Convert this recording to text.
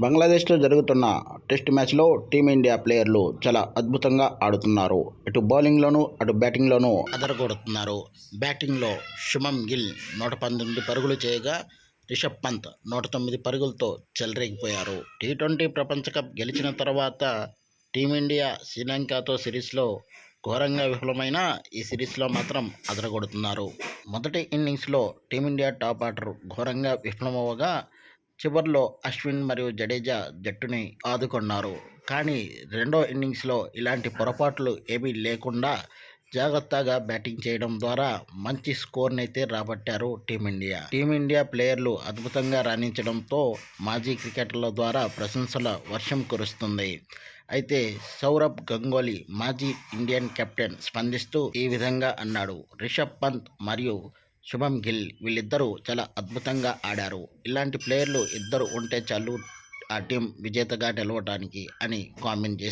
బంగ్లాదేశ్లో జరుగుతున్న టెస్ట్ మ్యాచ్లో టీమిండియా ప్లేయర్లు చాలా అద్భుతంగా ఆడుతున్నారు. ఇటు బౌలింగ్లోనూ అటు బ్యాటింగ్లోనూ అదరగొడుతున్నారు. బ్యాటింగ్లో శుభం గిల్ నూట పంతొమ్మిది పరుగులు చేయగా రిషబ్ పంత్ నూట తొమ్మిది పరుగులతో చెలరేగిపోయారు. టీ ట్వంటీ ప్రపంచ కప్ గెలిచిన తర్వాత టీమిండియా శ్రీలంకతో సిరీస్లో ఘోరంగా విఫలమైన ఈ సిరీస్లో మాత్రం అదరగొడుతున్నారు. మొదటి ఇన్నింగ్స్లో టీమిండియా టాప్ ఆర్డర్ ఘోరంగా విఫలమవగా చివర్లో అశ్విన్ మరియు జడేజా జట్టుని ఆదుకున్నారు. కానీ రెండో ఇన్నింగ్స్లో ఇలాంటి పొరపాట్లు ఏమీ లేకుండా జాగ్రత్తగా బ్యాటింగ్ చేయడం ద్వారా మంచి స్కోర్ని అయితే రాబట్టారు టీమిండియా. టీమిండియా ప్లేయర్లు అద్భుతంగా రాణించడంతో మాజీ క్రికెటర్ల ద్వారా ప్రశంసల వర్షం కురుస్తుంది. అయితే సౌరభ్ గంగోలీ మాజీ ఇండియన్ కెప్టెన్ స్పందిస్తూ ఈ విధంగా అన్నాడు. రిషబ్ పంత్ మరియు శుభం గిల్ వీళ్ళిద్దరూ చాలా అద్భుతంగా ఆడారు. ఇలాంటి ప్లేయర్లు ఇద్దరు ఉంటే చాలు ఆ టీం విజేతగా నిలవటానికి అని కామెంట్ చేసి